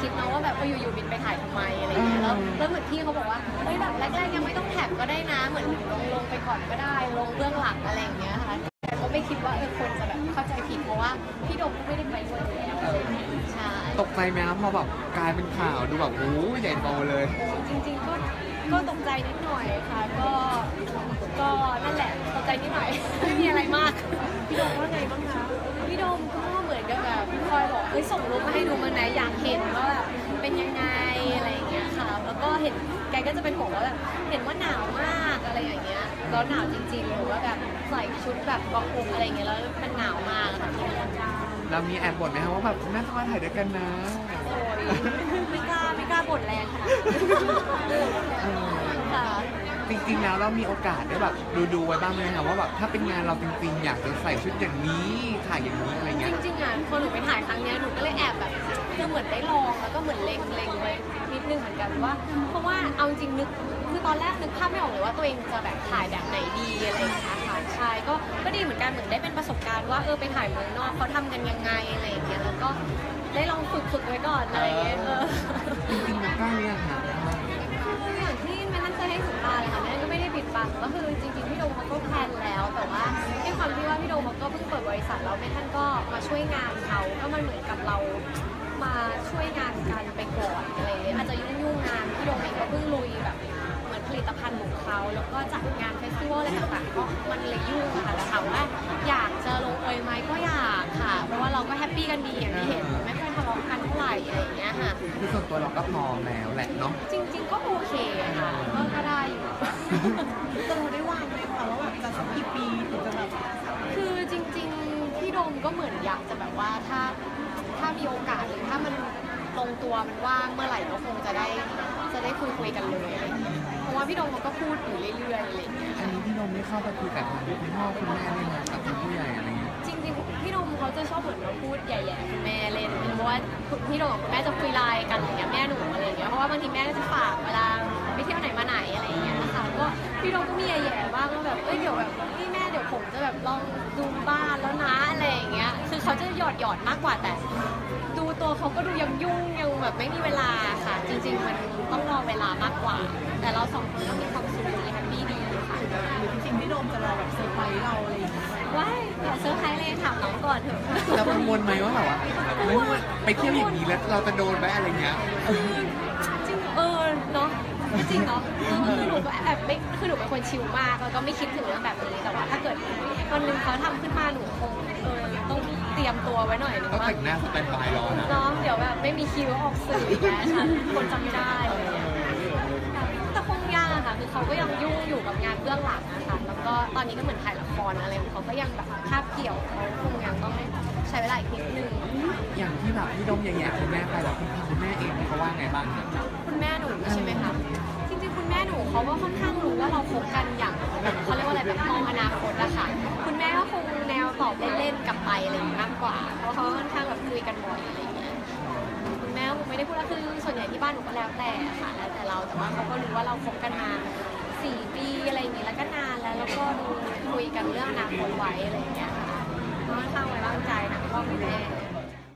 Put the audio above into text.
คิดเนาะว่าแบบเอออยู่ๆบินไปถ่ายทำไมอะไรอย่างเงี้ยแล้วแล้วเหมือนพี่เขาบอกว่าเฮ้ยแบบแรกๆยังไม่ต้องแท็กก็ได้นะเหมือนลงลงไปก่อนก็ได้ ลงเบื้องหลังอะไรอย่างเงี้ยค่ะแต่ก็ไม่คิดว่าเออคนจะแบบเข้าใจผิดเพราะว่าพี่โดมก็ไม่ได้ไปด้วยอยู่แล้วอะไรอย่างเงี้ยใช่ ตกใจไหมครับพอแบบกลายเป็นข่าวดูแบบโอ้ใหญ่โตเลยโอ้จริงๆก็ก็ตกใจนิดหน่อยค่ะ ก็ก็ ยบอกเอ้ยส่งรูปมาให้ดูมันนะอยากเห็นว่าแบบเป็นยังไงอะไรอย่างเงี้ยค่ะ แล้วก็เห็นแกก็จะเป็นบอกว่าแบบเห็นว่าหนาวมากอะไรอย่างเงี้ยแล้วหนาวจริงๆหรือว่าแบบใส่ชุดแบบเกาะอกอะไรอย่างเงี้ยแล้วมันหนาวมากอะค่ะที่นั่นแล้วมีแอบบ่นไหมครับว่าแบบแม่จะมาถ่ายด้วยกันนะ โอ้ยไม่กล้าไม่กล้าบ่นแรงขนาดนั้นเออค่ะจ ริงๆแล้วเรามีโอกาสได้แบบดูดูๆไว้บ้างไหมครับว่าแบบถ้าเป็นงานเราจริงๆอยากจะใส่ชุดอย่างนี้ถ่ายอย่างนี้อะไรจเงี้ยริงๆอะพอหนูไปถ่ายครั้งเนี้ยหนูก็เลยแอบแบบคือเหมือนได้ลองแล้วก็เหมือนเล็งเล็งไว้นิดนึงเหมือนกันว่า เพราะว่าเอาจริงๆนึกคือตอนแรกนึกภาพไม่ออกเลยว่าตัวเองจะแบบถ่ายแบบไหนดีอะไรอย่างเงี้ยค่ะใช่ก็ก็ดีเหมือนกันเหมือนได้เป็นประสบการณ์ว่าเออไปถ่ายเมืองนอกเขาทำกันยังไงอะไรอย่างเงี้ยแล้วก็ได้ลองฝึกฝึกไว้ก่อนอะไรอย่างเงี้ยเออ จริง เหมือนกับเรามาช่วยงานกันไปก่อนอะไรอย่างเงี้ยอาจจะยุ่งๆงานพี่โดมเองก็เพิ่งลุยแบบเหมือนผลิตภัณฑ์ของเขาแล้วก็จัดงานเฟสติวัลอะไรต่างๆก็มันเลยยุ่งอะค่ะแต่ถามว่าอยากจะลงเอยไหมก็อยากค่ะ เพราะว่าเราก็แฮปปี้กันดีอย่างที่เห็นไม่ค่อยทะเลาะกันเท่าไหร่อะไรอย่างเงี้ยค่ะ คือส่วนตัวเราก็พร้อมแล้วแหละเนาะ จริงๆก็โอเคค่ะก็ก็ได้อยู่แต่เราได้ ตัวมันว่างเมื่อไหร่ก็คงจะได้จะได้คุยคุยๆกันเลยอะไรอย่างเงี้ยเพราะว่าพี่โดมเขาก็พูดอยู่เรื่อยๆอะไรอย่างเงี้ยอันนี้พี่นมได้เข้าไปคุยกับทางคุณพ่อคุณแม่ด้วยนะกับทางผู้ใหญ่อะไรเงี้ยจริงๆพี่โดมเขาจะชอบเหมือนมาพูดใหญ่ๆคุณแม่เล่นเพราะว่าพี่โดมกับคุณแม่จะคุยไลน์กันอะไรเงี้ยแม่หนูอะไรอย่างเงี้ยเพราะว่าบางทีแม่ก็จะฝากเวลาไปเที่ยวไหนมาไหนอะไรอย่างเงี้ยนะคะก็พี่โดมก็มีแย่ๆบ้างว่าแบบเอ้ยเดี๋ยวแบบนี่แม่เดี๋ยวผมจะแบบลองดูบ้านแล้วนะอะไรอย่างเงี้ย คือเขาจะหยอดหยอดๆมากกว่าแต่ ดูตัวเขาก็ดูยังยุ่งยังแบบไม่มีเวลาค่ะ จริง ๆ มันต้องรอเวลามากกว่า แต่เราสองคนก็มีความสุขดีแฮปปี้ดีค่ะหรือจริงๆพี่โดมจะรอแบบเซอร์ไพรส์เราอะไรอย่างเงี้ยว้ายอย่าเซอร์ไพรส์เลยถามน้องก่อนเถอะเรากังวลไหมว่าแบบว่าเฮ้ยไปเที่ยวอย่างนี้แล้วเราจะโดนไหมอะไรเงี้ย จริงเออเนาะจริงเนาะเออคือหนู ก็แอบไม่คือหนูเป็นคนชิลมากแล้วก็ไม่คิดถึงเรื่องแบบนี้แต่ว่าถ้าเกิดวันหนึ่งเขาทำขึ้นมาหนูคงเออต้องเตรียมตัวไว้หน่อยนึงก็ว่าแต่งหน้าสแตนบายรอนะ น้องเดี๋ยวแบบไม่มีคิวออกสื่ออีกแล้วค่ะคนจำไม่ได้อะไรอย่างเงี้ยแต่คงยากอะค่ะคือเขาก็ยังยุ่งอยู่กับงานเบื้องหลังนะคะแล้วก็ตอนนี้ก็เหมือนถ่ายละครอะไรของเขาก็ยังแบบคาบเกี่ยวเขาคงยังต้องใช้เวลาอีกนิดนึง อย่างที่แบบพี่ดมแย่ๆคุณแม่ไปแล้วคุณพ่อคุณแม่เองเขาว่าไงบ้างเนี่ยคุณแม่หนูใช่ไหมคะ เขาก็ค่อนข้างรู้ว่าเราคบกันอย่างแบบเขาเรียกว่าอะไรแบบมองอนาคตอะค่ะ คุณแม่ก็คงแนวตอบเล่นๆกลับไปอะไรอย่างงี้มากกว่า เพราะเขาค่อนข้างแบบคุยกันบ่อยอะไรอย่างเงี้ยคุณแม่คงไม่ได้พูดแล้วคือส่วนใหญ่ที่บ้านหนูก็แล้วแต่ค่ะ แล้วแต่เราแต่ว่าเขาก็รู้ว่าเราคบกันมาสี่ปีอะไรอย่างงี้แล้วก็นานแล้วแล้วก็ดูคุยกันเรื่องอนาคตไว้อะไรอย่างเงี้ยค่ะค่อนข้างไว้วางใจนะพ่อคุณแม่